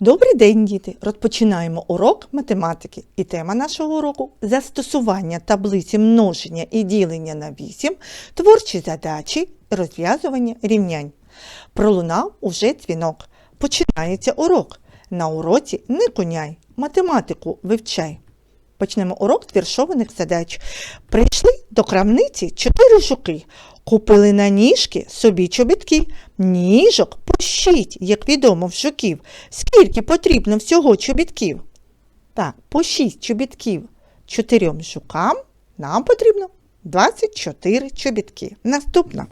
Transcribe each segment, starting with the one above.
Добрий день, діти! Розпочинаємо урок математики. І тема нашого уроку застосування таблиці множення і ділення на 8, творчі задачі, розв'язування рівнянь. Пролунав уже дзвінок. Починається урок. На уроці не куняй, математику вивчай. Почнемо урок з віршованих задач. Прийшли до крамниці чотири жуки. Купили на ніжки собі чобітки. Ніжок пощіть, як відомо в жуків. Скільки потрібно всього чобітків? Так, по шість чобітків чотирьом жукам нам потрібно 24 чобітки. Наступна.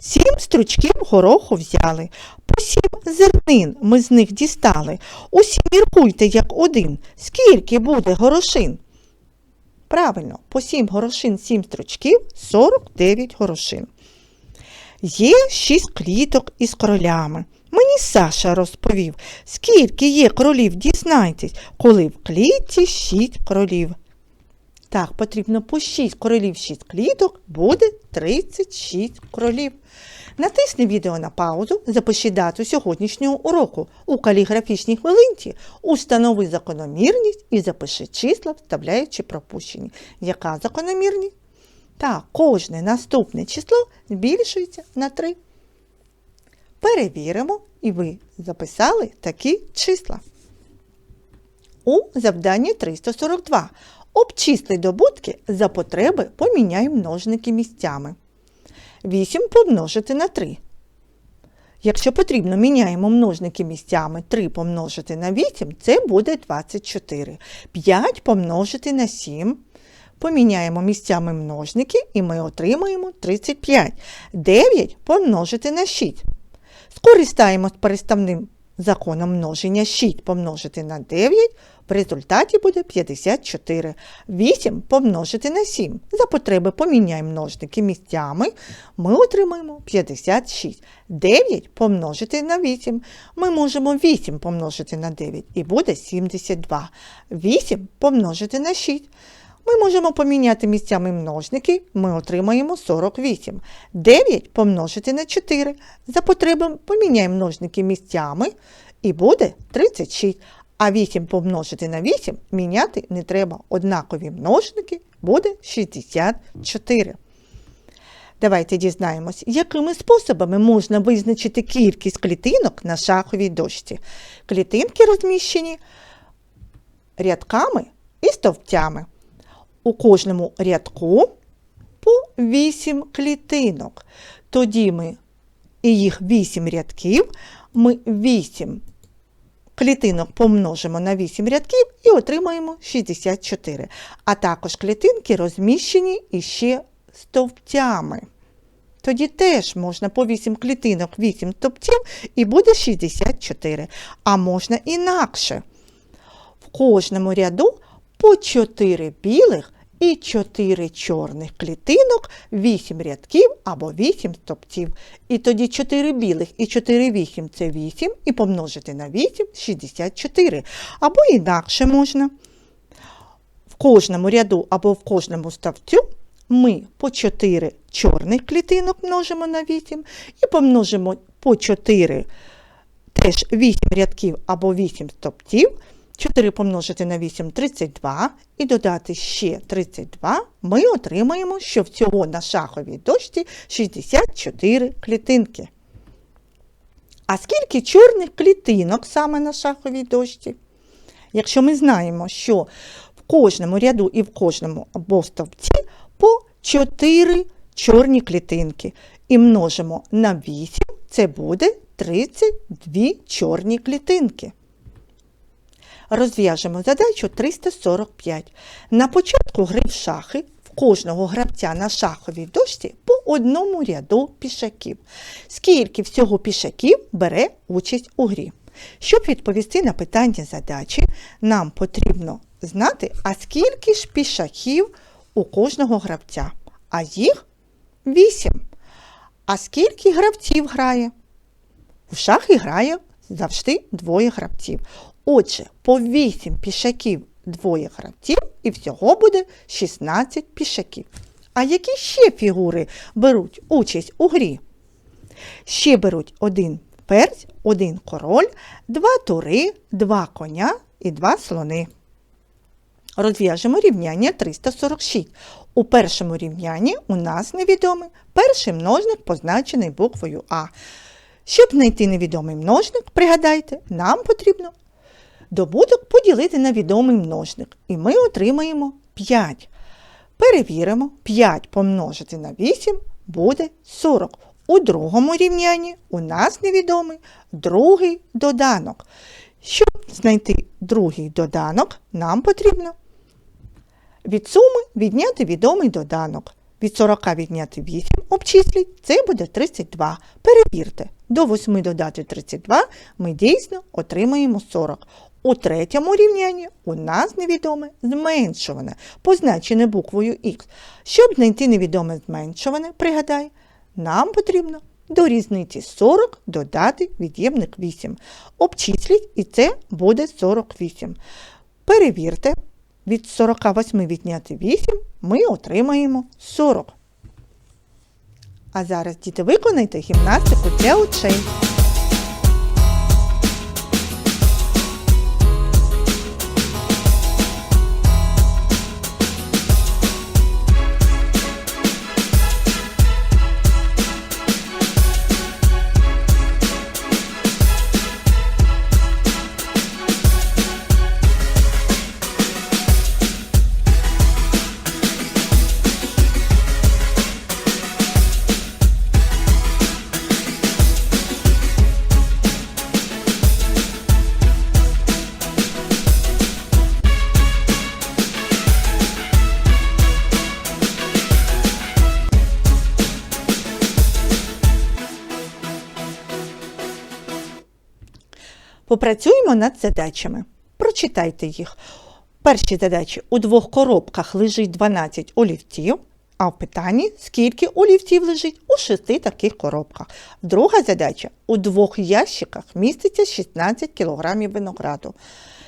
Сім стручків гороху взяли. По сім зернин ми з них дістали. Усі міркуйте, як один. Скільки буде горошин? Правильно, по 7 горошин 7 стручків 49 горошин. Є 6 кліток із кролями. Мені Саша розповів, скільки є кролів, дізнайтесь, коли в клітці 6 кролів. Так, потрібно по 6 кролів 6 кліток, буде 36 кролів. Натисни відео на паузу, запиши дату сьогоднішнього уроку. У каліграфічній хвилинці установи закономірність і запиши числа, вставляючи пропущені. Яка закономірність? Так, кожне наступне число збільшується на 3. Перевіримо, і ви записали такі числа. У завданні 342. Обчисли добутки за потреби поміняй множники місцями. 8 помножити на 3. Якщо потрібно, міняємо множники місцями 3 помножити на 8, це буде 24. 5 помножити на 7. Поміняємо місцями множники і ми отримаємо 35. 9 помножити на 6. Скористаємось переставним законом множення 6 помножити на 9, в результаті буде 54. 8 помножити на 7. За потреби поміняємо множники місцями, ми отримаємо 56. 9 помножити на 8. Ми можемо 8 помножити на 9 і буде 72. 8 помножити на 6. Ми можемо поміняти місцями множники, ми отримаємо 48. 9 помножити на 4. За потребами поміняємо множники місцями і буде 36. А 8 помножити на 8 міняти не треба. Однакові множники буде 64. Давайте дізнаємось, якими способами можна визначити кількість клітинок на шаховій дошці. Клітинки розміщені рядками і стовпцями. У кожному рядку по 8 клітинок. Тоді ми і їх 8 рядків, ми 8 клітинок помножимо на 8 рядків і отримаємо 64. А також клітинки розміщені іще стовпцями. Тоді теж можна по 8 клітинок, 8 стовпців і буде 64. А можна інакше. В кожному ряду по 4 білих і 4 чорних клітинок, 8 рядків або 8 стопців. І тоді 4 білих і 4 8 це 8, і помножити на 8 64. Або інакше можна. В кожному ряду або в кожному ставцю ми по 4 чорних клітинок множимо на 8 і помножимо по 4 теж 8 рядків або 8 стопців. 4 помножити на 8 32 і додати ще 32, ми отримаємо, що всього на шаховій дошці 64 клітинки. А скільки чорних клітинок саме на шаховій дошці? Якщо ми знаємо, що в кожному ряду і в кожному або по 4 чорні клітинки і множимо на 8, це буде 32 чорні клітинки. Розв'яжемо задачу 345. На початку гри в шахи в кожного гравця на шаховій дошці по одному ряду пішаків. Скільки всього пішаків бере участь у грі? Щоб відповісти на питання задачі, нам потрібно знати, а скільки ж пішаків у кожного гравця. А їх 8. А скільки гравців грає? У шахи грає завжди двоє гравців. Отже, по 8 пішаків двоє гравців і всього буде 16 пішаків. А які ще фігури беруть участь у грі? Ще беруть один ферзь, один король, два тури, два коня і два слони. Розв'яжемо рівняння 346. У першому рівнянні у нас невідомий перший множник позначений буквою А. Щоб знайти невідомий множник, пригадайте, нам потрібно добуток поділити на відомий множник. І ми отримаємо 5. Перевіримо, 5 помножити на 8 буде 40. У другому рівнянні у нас невідомий другий доданок. Щоб знайти другий доданок, нам потрібно від суми відняти відомий доданок. Від 40 відняти 8 обчисліть, це буде 32. Перевірте, до 8 додати 32 ми дійсно отримаємо 40. У третьому рівнянні у нас невідоме зменшуване, позначене буквою Х. Щоб знайти невідоме зменшуване, пригадай, нам потрібно до різниці 40 додати від'ємник 8. Обчисліть, і це буде 48. Перевірте, від 48 відняти 8 ми отримаємо 40. А зараз, діти, виконайте гімнастику для очей. Попрацюємо над задачами. Прочитайте їх. Перші задачі у двох коробках лежить 12 олівців, а в питанні скільки олівців лежить у шести таких коробках. Друга задача у двох ящиках міститься 16 кг винограду.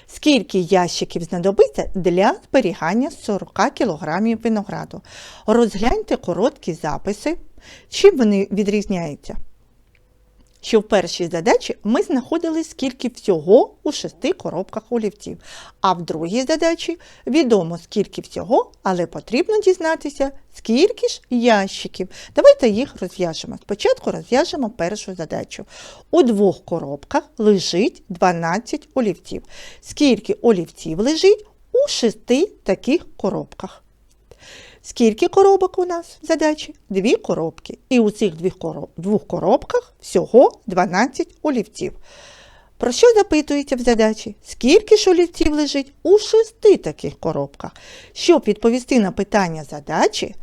Скільки ящиків знадобиться для зберігання 40 кг винограду? Розгляньте короткі записи. Чим вони відрізняються? Що в першій задачі ми знаходили скільки всього у шести коробках олівців, а в другій задачі відомо скільки всього, але потрібно дізнатися, скільки ж ящиків. Давайте їх розв'яжемо. Спочатку розв'яжемо першу задачу. У двох коробках лежить 12 олівців. Скільки олівців лежить у шести таких коробках? Скільки коробок у нас в задачі? Дві коробки. І у цих двох коробках всього 12 олівців. Про що запитується в задачі? Скільки ж олівців лежить у шести таких коробках? Щоб відповісти на питання задачі,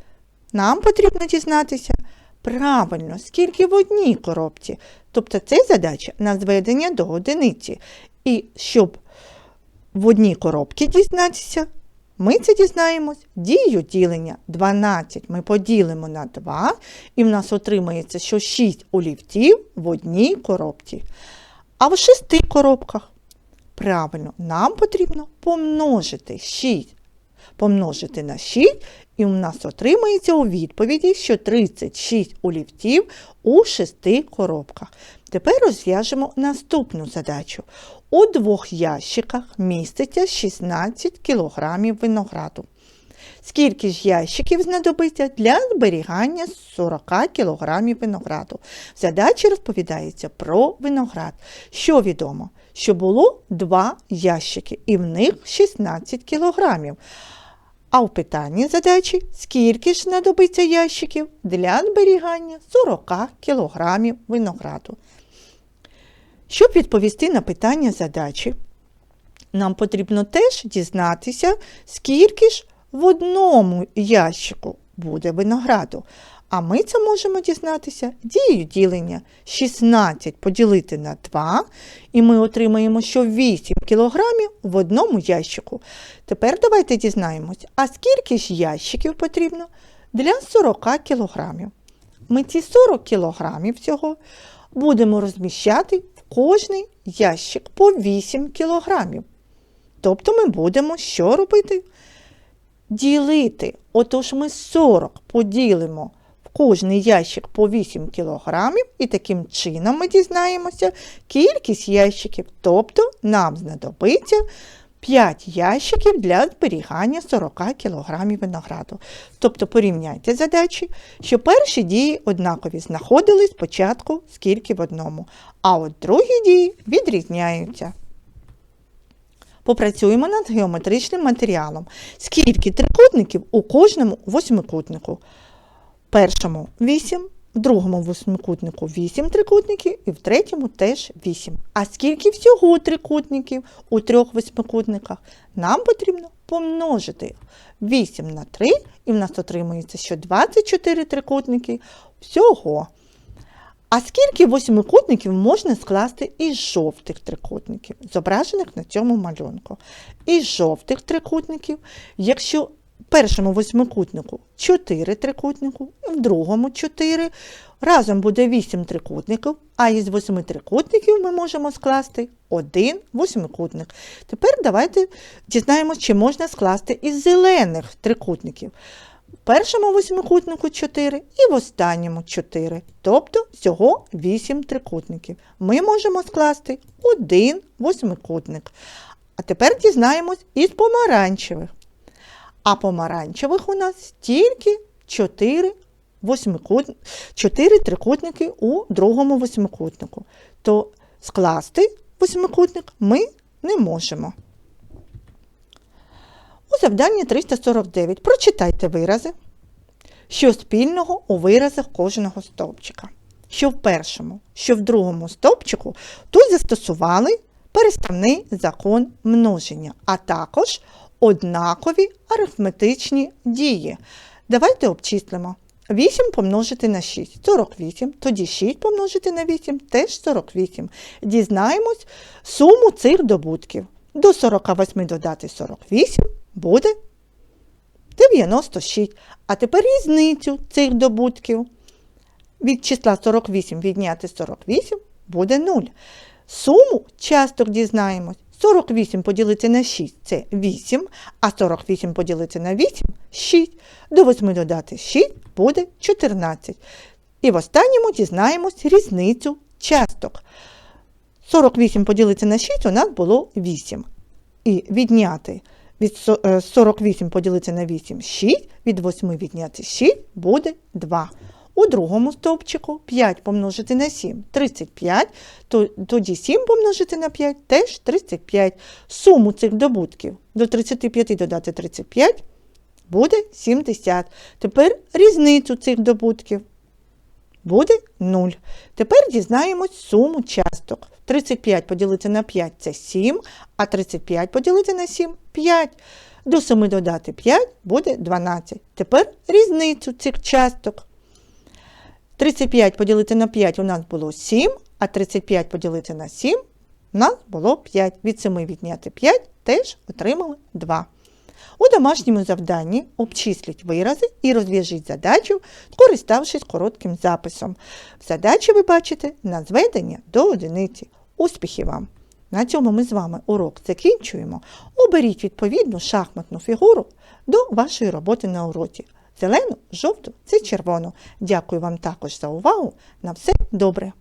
нам потрібно дізнатися правильно, скільки в одній коробці. Тобто це задача на зведення до одиниці. І щоб в одній коробці дізнатися, ми це дізнаємось дією ділення 12 ми поділимо на 2, і в нас отримається, що 6 олівців в одній коробці. А в 6 коробках. Правильно, нам потрібно помножити 6. Помножити на 6, і у нас отримається у відповіді, що 36 олівців у 6 коробках. Тепер розв'яжемо наступну задачу. У двох ящиках міститься 16 кг винограду. Скільки ж ящиків знадобиться для зберігання 40 кг винограду? В задачі розповідається про виноград. Що відомо? Що було два ящики, і в них 16 кг. А в питанні задачі, скільки ж знадобиться ящиків для зберігання 40 кг винограду. Щоб відповісти на питання задачі, нам потрібно теж дізнатися, скільки ж в одному ящику буде винограду. А ми це можемо дізнатися дією ділення 16 поділити на 2, і ми отримаємо, що 8 кілограмів в одному ящику. Тепер давайте дізнаємось, а скільки ж ящиків потрібно для 40 кілограмів. Ми ці 40 кілограмів всього будемо розміщати кожний ящик по 8 кілограмів. Тобто ми будемо що робити? Ділити. Отож ми 40 поділимо в кожний ящик по 8 кг, і таким чином ми дізнаємося кількість ящиків. Тобто нам знадобиться 5 ящиків для зберігання 40 кг винограду. Тобто порівняйте задачі, що перші дії однакові знаходились спочатку скільки в одному, а от другі дії відрізняються. Попрацюємо над геометричним матеріалом. Скільки трикутників у кожному восьмикутнику? Першому 8, в другому восьмикутнику 8 трикутників і в третьому теж 8. А скільки всього трикутників у трьох восьмикутниках? Нам потрібно помножити їх. 8 на 3 і в нас отримується, що 24 трикутники всього. А скільки восьмикутників можна скласти із жовтих трикутників, зображених на цьому малюнку? Із жовтих трикутників, якщо першому восьмикутнику 4 трикутнику, в другому 4, разом буде 8 трикутників, а із 8 трикутників ми можемо скласти один восьмикутник. Тепер давайте дізнаємося, чи можна скласти із зелених трикутників в першому восьмикутнику 4 і в останньому 4, тобто всього 8 трикутників. Ми можемо скласти один восьмикутник. А тепер дізнаємось із помаранчевих. А помаранчевих у нас тільки 4, восьмикут... 4 трикутники у другому восьмикутнику. То скласти восьмикутник ми не можемо. У завданні 349 прочитайте вирази, що спільного у виразах кожного стовпчика. Що в першому, що в другому стовпчику тут застосували переставний закон множення, а також однакові арифметичні дії. Давайте обчислимо. 8 помножити на 6 48, тоді 6 помножити на 8 теж 48. Дізнаємось суму цих добутків. До 48 додати 48 буде 96. А тепер різницю цих добутків. Від числа 48 відняти 48 буде 0. Суму часток дізнаємось. 48 поділити на 6 це 8, а 48 поділити на 8 6. До 8 додати 6 буде 14. І в останньому дізнаємось різницю часток. 48 поділити на 6 у нас було 8. І відняти від е, 48 поділити на 8 6, від 8 відняти 6 буде 2. У другому стовпчику 5 помножити на 7 35, тоді 7 помножити на 5 теж 35. Суму цих добутків до 35 додати 35 буде 70. Тепер різницю цих добутків буде 0. Тепер дізнаємось суму часток. 35 поділити на 5 це 7, а 35 поділити на 7 5. До 7 додати 5 буде 12. Тепер різницю цих часток. 35 поділити на 5 у нас було 7, а 35 поділити на 7 у нас було 5. Від 7 відняти 5 теж отримали 2. У домашньому завданні обчисліть вирази і розв'яжіть задачу, скориставшись коротким записом. Задачі ви бачите на зведення до одиниці. Успіхів вам! На цьому ми з вами урок закінчуємо. Оберіть відповідну шахматну фігуру до вашої роботи на уроці. Зелену, жовту чи червону. Дякую вам також за увагу. На все добре!